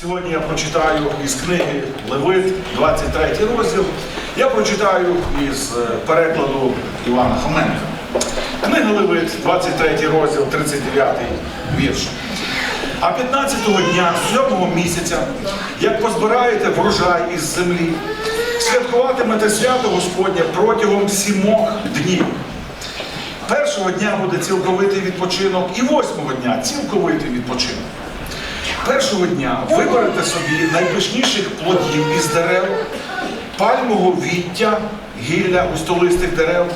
Сьогодні я прочитаю із книги Левит, 23 розділ. Я прочитаю із е, перекладу Івана Хоменка. Книга Левит, 23 розділ, 39 вірш. А 15-го дня, 7-го місяця, як позбираєте врожай із землі, святкуватимете свято Господнє протягом сімох днів. Першого дня буде цілковитий відпочинок, і восьмого дня цілковитий відпочинок. Першого дня виберете собі найпишніших плодів із дерев, пальмового віття, гілля густолистих дерев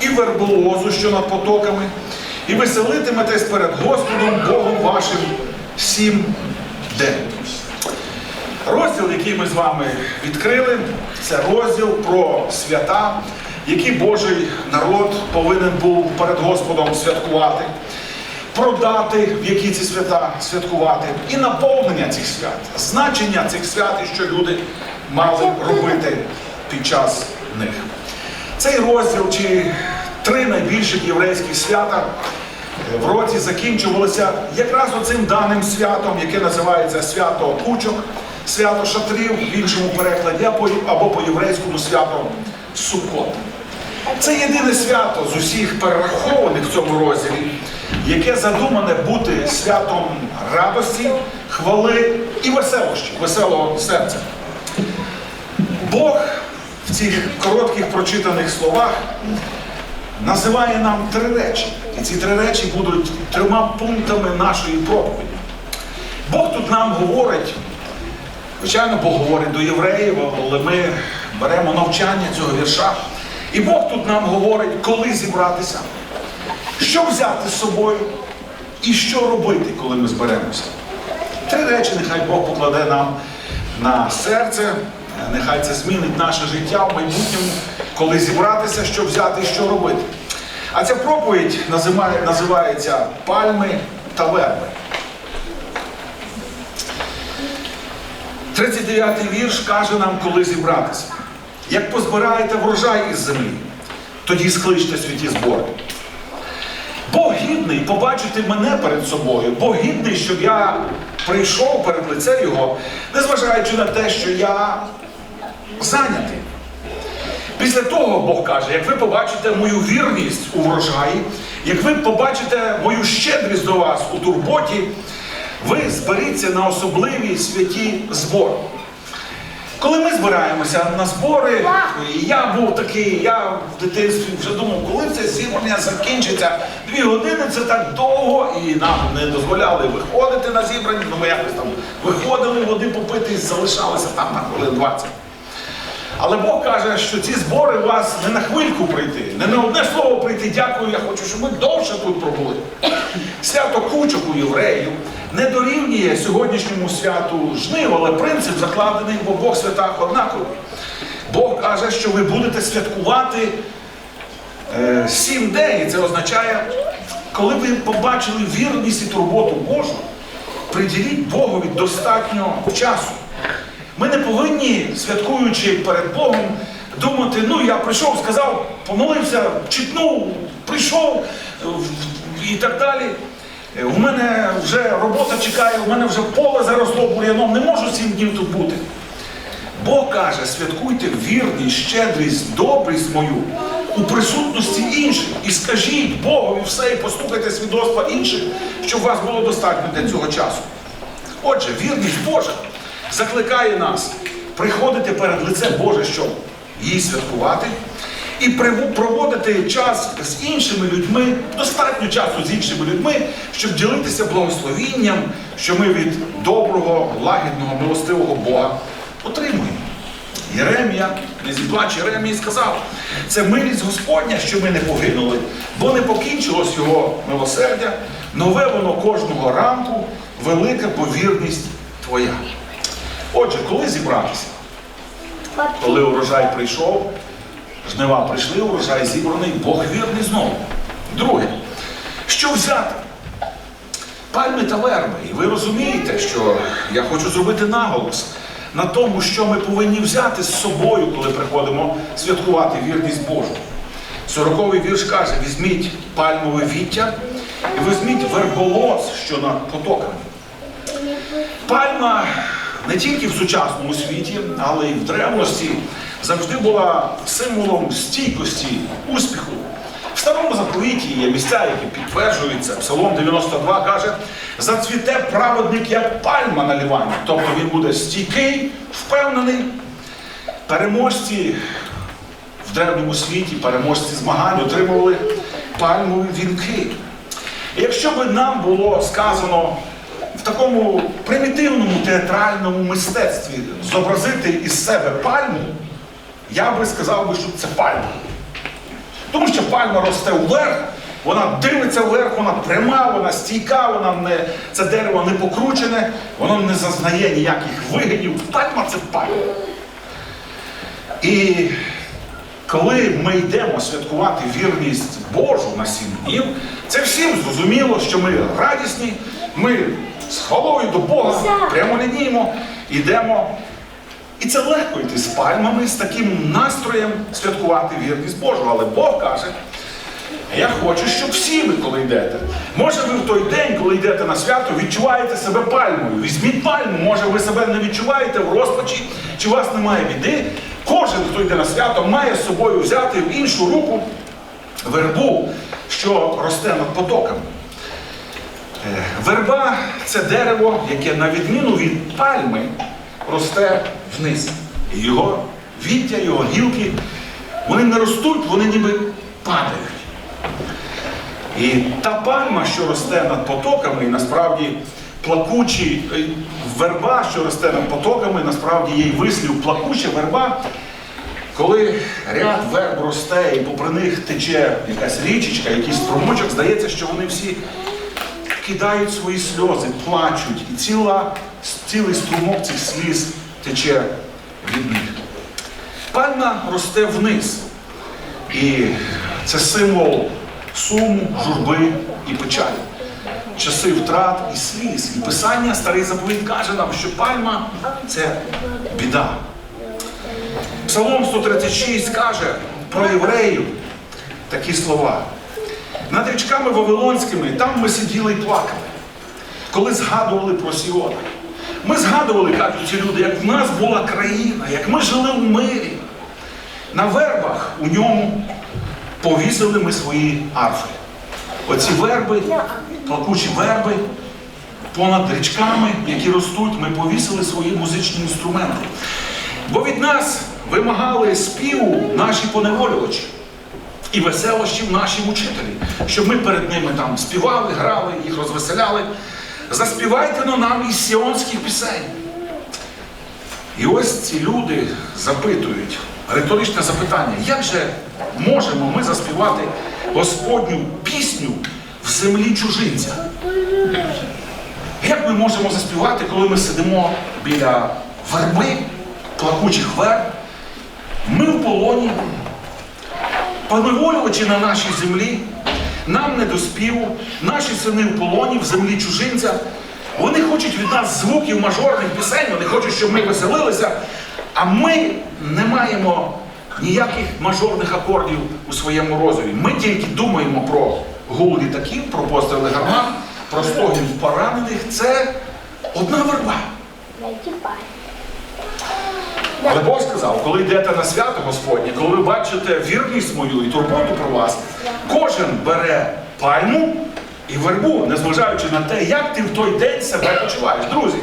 і верболозу, що над потоками, і веселитиметесь перед Господом Богом вашим сім день. Розділ, який ми з вами відкрили, це розділ про свята, які Божий народ повинен був перед Господом святкувати, про дати, в які ці свята святкувати, і наповнення цих свят, значення цих свят, і що люди мали робити під час них. Цей розділ чи три найбільших єврейських свята е, в році закінчувалися якраз оцим даним святом, яке називається свято кучок, свято шатрів в іншому перекладі, або- або по-єврейському свято Суккот. Це єдине свято з усіх перерахованих в цьому розділі, яке задумане бути святом радості, хвали і веселощі, веселого серця. Бог в цих коротких прочитаних словах називає нам три речі. І ці три речі будуть трьома пунктами нашої проповіді. Бог тут нам говорить, звичайно, Бог говорить до євреїв, але ми беремо навчання цього вірша. І Бог тут нам говорить, коли зібратися, що взяти з собою і що робити, коли ми зберемося. Три речі нехай Бог покладе нам на серце, нехай це змінить наше життя в майбутньому, коли зібратися, що взяти і що робити. А ця проповідь називає- називається Пальми та верби. 39-й вірш каже нам, коли зібратися. Як позбираєте врожай із землі, тоді скличте святі збори. Бог гідний побачити мене перед собою, Бог гідний, щоб я прийшов перед лице Його, незважаючи на те, що я зайнятий. Після того Бог каже, як ви побачите мою вірність у врожаї, як ви побачите мою щедрість до вас у турботі, ви зберіться на особливі святі збори. Коли ми збираємося на збори, я був такий, я в дитинстві вже думав, коли це зібрання закінчиться. Дві години це так довго, і нам не дозволяли виходити на зібрання. Ну, ми якось там виходили води попити і залишалися там на хвилин 20. Але Бог каже, що ці збори у вас не на хвильку прийти, не на одне слово прийти. Дякую, я хочу, щоб ми довше тут пробули. Свято кучок у євреїв не дорівнює сьогоднішньому святу жнив, але принцип закладений в обох святах однаковий. Бог каже, що ви будете святкувати е, сім день. Це означає, коли ви побачили вірність і турботу Божу, приділіть Богові достатньо часу. Ми не повинні, святкуючи перед Богом, думати, ну я прийшов, сказав, помолився, читнув, прийшов і так далі. У мене вже робота чекає, у мене вже поле заросло бур'яном, не можу сім днів тут бути. Бог каже, святкуйте вірність, щедрість, добрість мою у присутності інших. І скажіть Богові все, і послухайте свідоцтва інших, щоб у вас було достатньо для цього часу. Отже, вірність Божа закликає нас приходити перед лице Боже, щоб її святкувати, і проводити час з іншими людьми, достатньо часу з іншими людьми, щоб ділитися благословінням, що ми від доброго, лагідного, милостивого Бога отримуємо. Єремія, не зіплач Єремії сказав, це милість Господня, що ми не погинули, бо не покінчилось його милосердя, нове воно кожного ранку, велика повірність твоя. Отже, коли зібратися? Коли урожай прийшов, жнива прийшли, урожай зібраний, Бог вірний знову. Друге, що взяти? Пальми та верби. І ви розумієте, що я хочу зробити наголос на тому, що ми повинні взяти з собою, коли приходимо святкувати вірність Божу. Сороковий вірш каже: візьміть пальмове віття і візьміть верболоз, що над потоками. Пальма не тільки в сучасному світі, але й в древності завжди була символом стійкості, успіху. В старому заповіті є місця, які підтверджуються. Псалом 92 каже: зацвіте праведник як пальма на лівані. Тобто він буде стійкий, впевнений. Переможці в древньому світі, переможці змагань отримували пальмові вінки. І якщо би нам було сказано в такому примітивному театральному мистецтві зобразити із себе пальму, я би сказав би, що це пальма. Тому що пальма росте вверх, вона дивиться вверх, вона пряма, вона стійка, вона не, це дерево не покручене, воно не зазнає ніяких вигинів. Пальма це пальма. І коли ми йдемо святкувати вірність Божу на сім днів, це всім зрозуміло, що ми радісні, ми з хвалою до Бога прямолінійно йдемо. І це легко йти з пальмами, з таким настроєм святкувати вірність Божу. Але Бог каже, я хочу, щоб всі ви, коли йдете. Може, ви в той день, коли йдете на свято, відчуваєте себе пальмою. Візьміть пальму, може, ви себе не відчуваєте в розпачі, чи у вас немає біди. Кожен, хто йде на свято, має з собою взяти в іншу руку вербу, що росте над потоками. Е, Верба це дерево, яке на відміну від пальми росте вниз. І його віття, його гілки, вони не ростуть, вони ніби падають. І та пальма, що росте над потоками, і насправді плакучі е, верба, що росте над потоками, насправді є й вислів плакуча верба. Коли ряд верб росте і попри них тече якась річечка, якийсь струмочок, здається, що вони всі кидають свої сльози, плачуть, і ціла, цілий струмок цих сліз тече від них. Пальма росте вниз. І це символ суму, журби і печалі. Часи втрат і сліз. І Писання, старий заповідь каже нам, що пальма це біда. Псалом 136 каже про євреїв такі слова. Над річками Вавилонськими там ми сиділи і плакали, коли згадували про Сіона. Ми згадували, кажуть ці люди, як в нас була країна, як ми жили в мирі. На вербах у ньому повісили ми свої арфи. Оці верби, плакучі верби, понад річками, які ростуть, ми повісили свої музичні інструменти. Бо від нас вимагали співу наші поневолювачі і веселощів наші учителі, щоб ми перед ними там співали, грали, їх розвеселяли. Заспівайте но нам із сіонських пісень. І ось ці люди запитують риторичне запитання, як же можемо ми заспівати Господню пісню в землі чужинця? Як ми можемо заспівати, коли ми сидимо біля верби, плакучих верб? Ми в полоні, поневолювачі на нашій землі, нам не до співу, наші сини в полоні, в землі чужинця. Вони хочуть від нас звуків мажорних пісень, вони хочуть, щоб ми веселилися, а ми не маємо ніяких мажорних акордів у своєму розумі. Ми тільки думаємо про гул літаків, про постріли гармат, про стогін поранених. Це одна верба. Але Бог сказав, коли йдете на свято Господнє, коли ви бачите вірність мою і турботу про вас, кожен бере пальму і вербу, незважаючи на те, як ти в той день себе почуваєш. Друзі,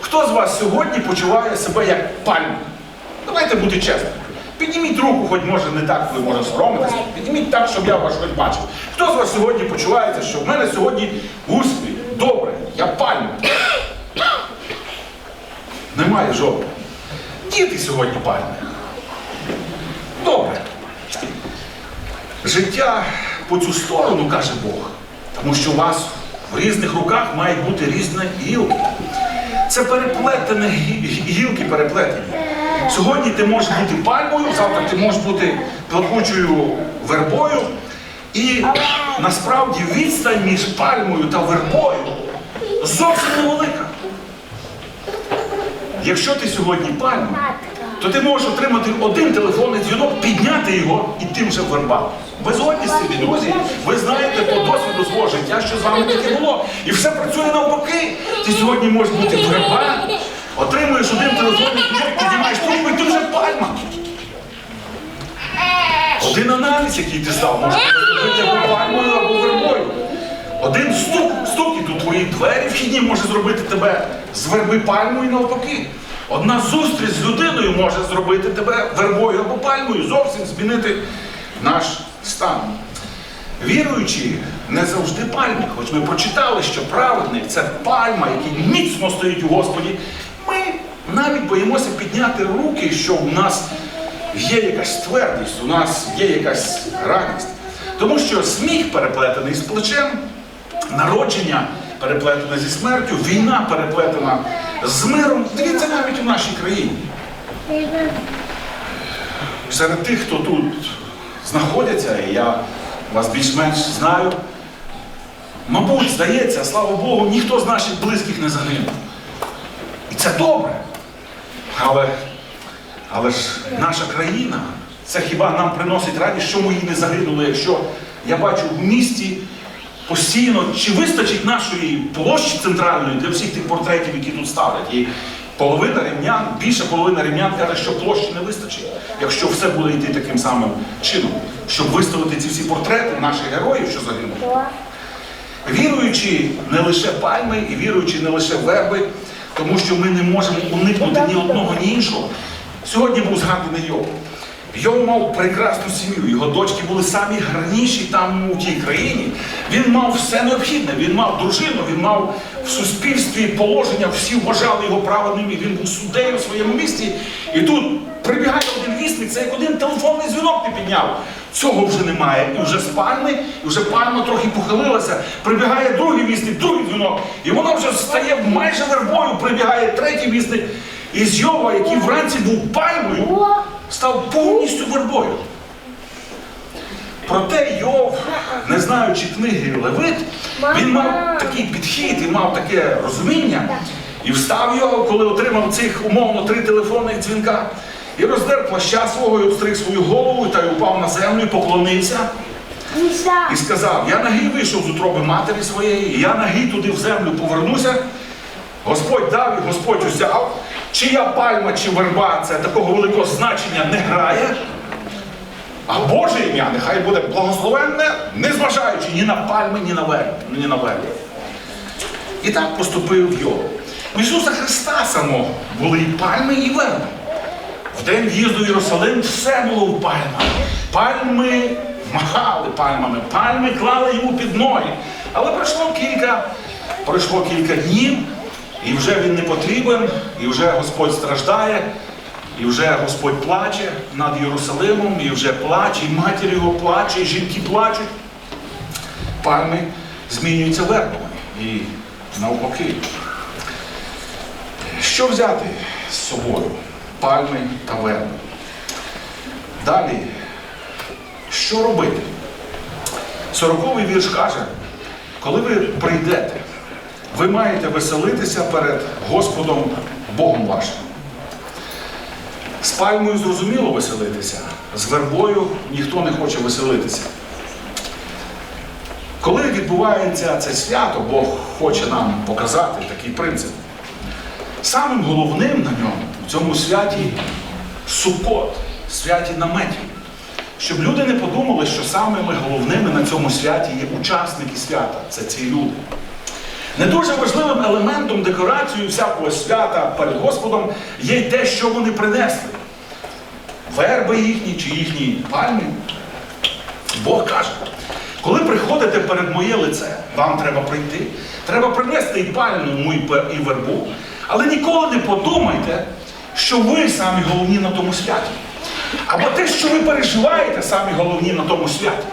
хто з вас сьогодні почуває себе як пальму? Давайте бути чесними. Підніміть руку, хоч може не так, ви може соромитися. Підніміть так, щоб я вас хоч бачив. Хто з вас сьогодні почувається, що в мене сьогодні успіх, добре, я пальма? Немає жодного. Діти сьогодні пальми. Добре. Життя по цю сторону, каже Бог. Тому що у вас в різних руках мають бути різні гілки. Це переплетені гілки переплетені. Сьогодні ти можеш бути пальмою, завтра ти можеш бути плакучою вербою. І насправді відстань між пальмою та вербою зовсім невелика. Якщо ти сьогодні пальма, то ти можеш отримати один телефонний дзвінок, підняти його і ти вже верба. Без одністі, друзі, ви знаєте по досвіду свого життя, що з вами таке було. І все працює навпаки. Ти сьогодні можеш бути верба, Отримуєш один телефонний дзвінок, піднімаєш трубку і ти вже пальма. Один аналіз, який ти став, може зробити або пальмою, або вербою. Один стук, стук твої двері вхідні може зробити тебе з верби пальмою навпаки. Одна зустріч з людиною може зробити тебе вербою або пальмою, зовсім змінити наш стан. Віруючі не завжди пальми, хоч ми прочитали, що праведник це пальма, який міцно стоїть у Господі. Ми навіть боїмося підняти руки, що в нас є якась твердість, у нас є якась радість. Тому що сміх переплетений з плечем, народження переплетене зі смертю, війна переплетена з миром. Дивіться навіть у нашій країні. Серед тих, хто тут знаходяться, і я вас більш-менш знаю, мабуть, здається, слава Богу, ніхто з наших близьких не загинув. І це добре. Але, але ж наша країна, це хіба нам приносить радість, що ми її не загинули, якщо я бачу в місті постійно, чи вистачить нашої площі центральної для всіх тих портретів, які тут ставлять. І половина рівнян, більше половина рівнян каже, що площі не вистачить, якщо все буде йти таким самим чином, щоб виставити ці всі портрети наших героїв, що загинули. Віруючи не лише пальми і віруючи не лише верби, тому що ми не можемо уникнути ні одного, ні іншого. Сьогодні був згаданий Йов. Йов мав прекрасну сім'ю, його дочки були самі гарніші там у тій країні. Він мав все необхідне, він мав дружину, він мав в суспільстві положення, всі вважали його праведним, і він був суддею в своєму місті. І тут прибігає один вісник, це як один телефонний дзвінок не підняв. Цього вже немає. І вже з пальми, і вже пальма трохи похилилася. Прибігає другий вісник, другий дзвінок. І вона вже стає майже вербою, прибігає третій вісник. І з Йова, який вранці був пальмою, став повністю вербою. Проте Йов, не знаючи книги Левит, він мав такий підхід і мав таке розуміння. І встав його, коли отримав цих умовно три телефонних дзвінка, і роздер плаща свого, і обстриг свою голову, та й упав на землю, і поклонився. І сказав: Я нагий вийшов з утроби матері своєї, і я нагий туди в землю повернуся. Господь дав і Господь узяв. Чия пальма чи верба це такого великого значення не грає. А Боже ім'я нехай буде благословенне, не зважаючи ні на пальми, ні на верби. І так поступив Йов. У Ісуса Христа само були і пальми, і верби. В день в'їзду в Єрусалим все було в пальмах. Пальми махали пальмами, пальми клали йому під ноги. Але пройшло кілька, пройшло кілька днів, і вже він не потрібен, і вже Господь страждає, і вже Господь плаче над Єрусалимом, і вже плаче, і матір його плаче, і жінки плачуть. Пальми змінюються вербами. І навпаки. Що взяти з собою? Пальми та верби. Далі, що робити? Сороковий вірш каже, коли ви прийдете, ви маєте веселитися перед Господом Богом вашим. З пальмою зрозуміло веселитися, з вербою ніхто не хоче веселитися. Коли відбувається це свято, Бог хоче нам показати такий принцип. Самим головним на ньому, в цьому святі сукот, святі наметів. Щоб люди не подумали, що самими головними на цьому святі є учасники свята, це ці люди. Не дуже важливим елементом декорації всякого свята перед Господом є й те, що вони принесли. Верби їхні чи їхні пальми. Бог каже, коли приходите перед моє лице, вам треба прийти, треба принести і пальму і і вербу, але ніколи не подумайте, що ви самі головні на тому святі. Або те, що ви переживаєте, самі головні на тому святі.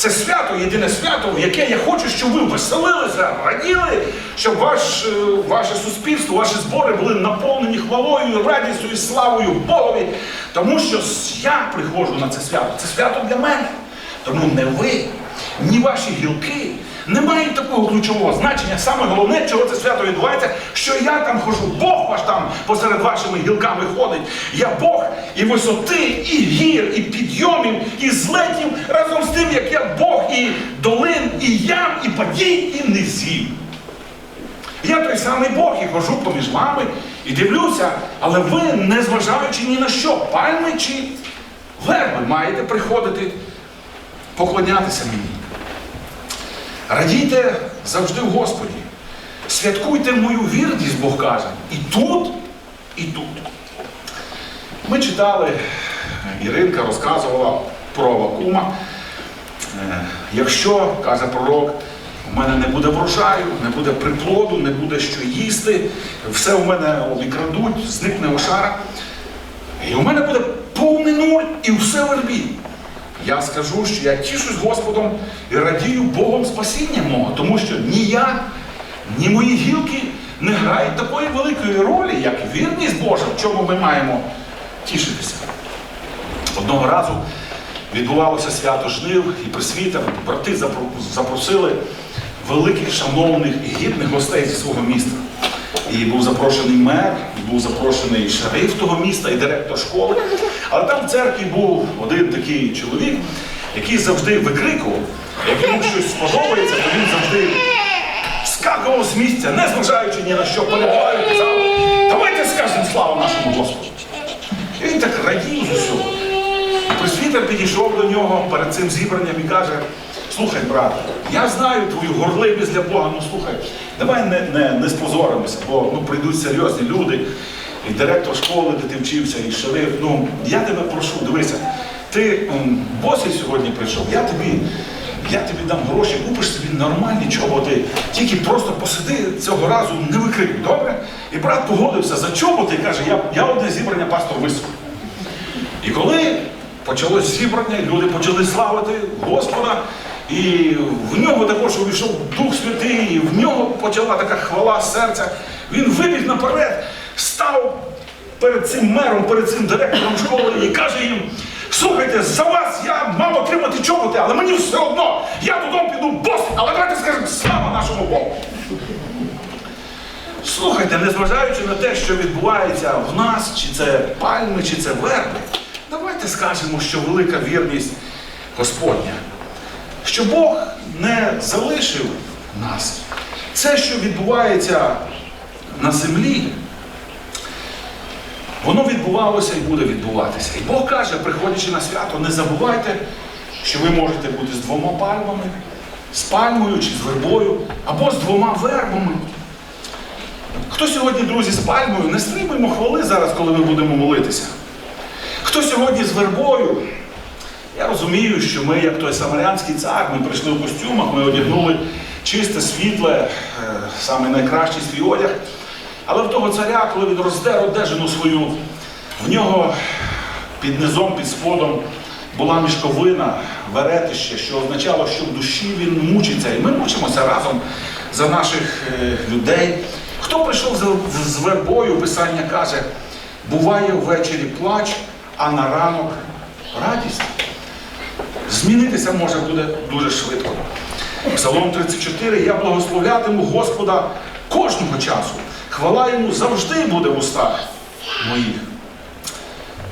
Це свято, єдине свято, в яке я хочу, щоб ви веселилися, раділи, щоб ваш, е, ваше суспільство, ваші збори були наповнені хвалою, радістю і славою Богові. Тому що я приходжу на це свято. Це свято для мене. Тому не ви, ні ваші гілки не мають такого ключового значення. Саме головне, чого це свято відбувається, що я там хожу, Бог ваш там посеред вашими гілками ходить. Я Бог і висоти, і гір, і підйомів, і злетів разом з тим, як я Бог і долин, і ям, і падінь, і низів. Я той самий Бог і хожу поміж вами і дивлюся, але ви, не зважаючи ні на що, пальми чи верби, маєте приходити поклонятися мені. Радійте завжди в Господі. Святкуйте мою вірність, Бог каже. І тут, і тут. Ми читали, Іринка розказувала про Авакума. Е, Якщо, каже пророк, у мене не буде врожаю, не буде приплоду, не буде що їсти, все у мене обікрадуть, зникне ошара. І у мене буде повний нуль і все вербі. Я скажу, що я тішусь Господом і радію Богом спасіння мого, тому що ні я, ні мої гілки не грають такої великої ролі, як вірність Божа, в чому ми маємо тішитися. Одного разу відбувалося свято жнив і присвіта, брати запросили великих, шановних і гідних гостей зі свого міста. І був запрошений мер, і був запрошений шериф того міста, і директор школи. Але там в церкві був один такий чоловік, який завжди викрикував, як йому щось сподобається, то він завжди скакував з місця, не зважаючи ні на що, перебував і казав, давайте скажемо славу нашому Господу. І він так радів з усього. І пресвітер підійшов до нього перед цим зібранням і каже: слухай, брате, я знаю твою горливість для Бога, ну слухай, давай не, не, не спозоримося, бо ну, прийдуть серйозні люди, і директор школи, де ти вчився, і шериф. Ну, я тебе прошу, дивися, ти босий сьогодні прийшов, я тобі. Я тобі дам гроші, купиш собі нормальні чоботи, тільки просто посиди цього разу, не викрикуй, добре? І брат погодився за чоботи і каже, я, я одне зібрання пастор вислухав. І коли почалось зібрання, люди почали славити Господа, і в нього також увійшов Дух Святий, і в нього почала така хвала серця. Він вибіг наперед, став перед цим мером, перед цим директором школи і каже їм: слухайте, за вас я мав отримати чоботи, але мені все одно. Я додому піду бос, але давайте скажемо слава нашому Богу. Слухайте, незважаючи на те, що відбувається в нас, чи це пальми, чи це верби, давайте скажемо, що велика вірність Господня, що Бог не залишив нас. Це, що відбувається на землі, воно відбувалося і буде відбуватися. І Бог каже, приходячи на свято, не забувайте, що ви можете бути з двома пальмами, з пальмою чи з вербою, або з двома вербами. Хто сьогодні, друзі, з пальмою, не стримуємо хвали зараз, коли ми будемо молитися. Хто сьогодні з вербою? Я розумію, що ми, як той самарянський цар, ми прийшли в костюмах, ми одягнули чисте, світле, е, саме найкращий свій одяг. Але в того царя, коли він роздер одежину свою, в нього під низом, під сподом була мішковина, веретище, що означало, що в душі він мучиться. І ми мучимося разом за наших е, людей. Хто прийшов з- з вербою, Писання каже, буває ввечері плач, а на ранок радість. Змінитися може буде дуже швидко. Псалом 34. Я благословлятиму Господа кожного часу. Хвала йому завжди буде в устах моїх.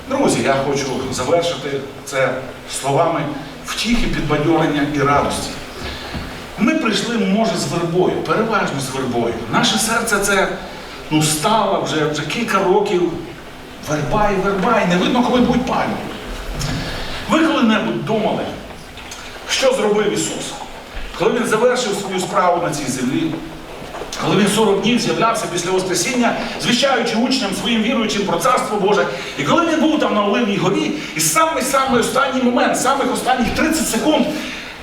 Друзі, я хочу завершити це словами втіхи, підбадьорення і радості. Ми прийшли, може, з вербою, переважно з вербою. Наше серце це ну, стало вже, вже кілька років. Верба і верба, і не видно, коли будуть пальми. Ви коли-небудь думали, що зробив Ісус? Коли Він завершив свою справу на цій землі, коли він 40 днів з'являвся після Воскресіння, звіщаючи учням своїм віруючим про Царство Боже. І коли він був там на Оливній горі, і самий самий останній момент, самих останніх 30 секунд,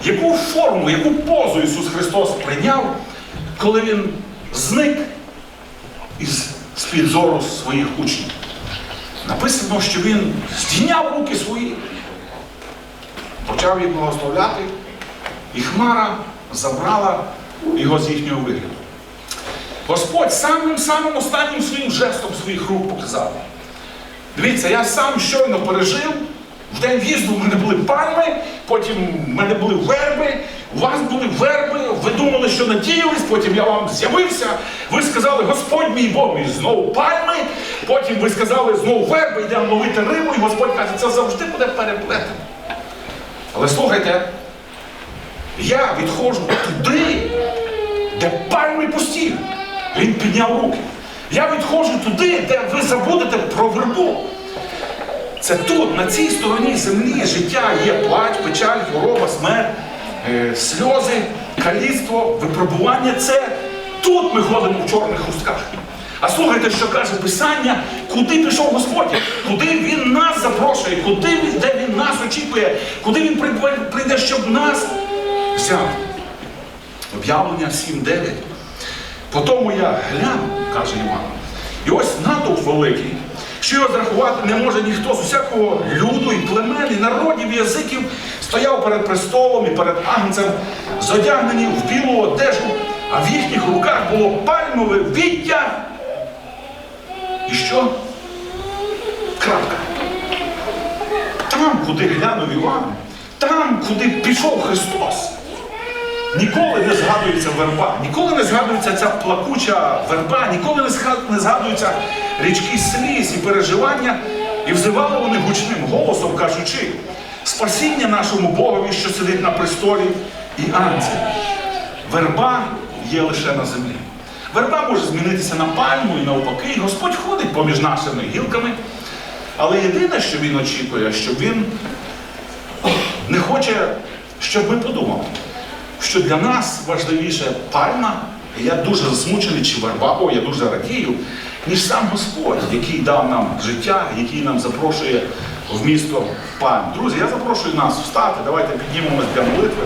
яку форму, яку позу Ісус Христос прийняв, коли Він зник із з-під своїх учнів. Написано, що він здійняв руки свої, почав їх благословляти, і хмара забрала його з їхнього вигляду. Господь самим самим останнім своїм жестом своїх рук показав. Дивіться, я сам щойно пережив. В день в'їзду в мене були пальми, потім в мене були верби, у вас були верби, ви думали, що надіялись, потім я вам з'явився. Ви сказали, Господь мій Бог, і знову пальми, потім ви сказали, знову верби, йдемо ловити рибу, і Господь каже, це завжди буде переплетено. Але слухайте, я відходжу туди, де пальми пусті. Він підняв руки. Я відходжу туди, де ви забудете про вербу. Це тут, на цій стороні землі, життя є плач, печаль, хвороба, смерть, е, сльози, каліцтво, випробування. Це тут ми ходимо в чорних хустках. А слухайте, що каже Писання, куди пішов Господь, куди Він нас запрошує, куди очікує, куди Він прийде- прийде, щоб нас взяти. Об'явлення 7.9. По тому я гляну, каже Іван. І ось натовп великий, що його зрахувати не може ніхто з усякого люду і племен, і народів, і язиків, стояв перед престолом і перед агнцем, зодягнені в білу одежу, а в їхніх руках було пальмове віття. І що? Крапка. Там, куди глянув Іван, там, куди пішов Христос. Ніколи не згадується верба, ніколи не згадується ця плакуча верба, ніколи не згадуються річки сліз і переживання. І взивали вони гучним голосом, кажучи, спасіння нашому Богові, що сидить на престолі, і ангел. Верба є лише на землі. Верба може змінитися на пальму і навпаки. І Господь ходить поміж нашими гілками. Але єдине, що він очікує, щоб він не хоче, щоб ми подумали, що для нас важливіше пальма, і я дуже засмучений, чи верба, о, я дуже радію, ніж сам Господь, який дав нам життя, який нам запрошує в місто пальм. Друзі, я запрошую нас встати, давайте піднімемось для молитви.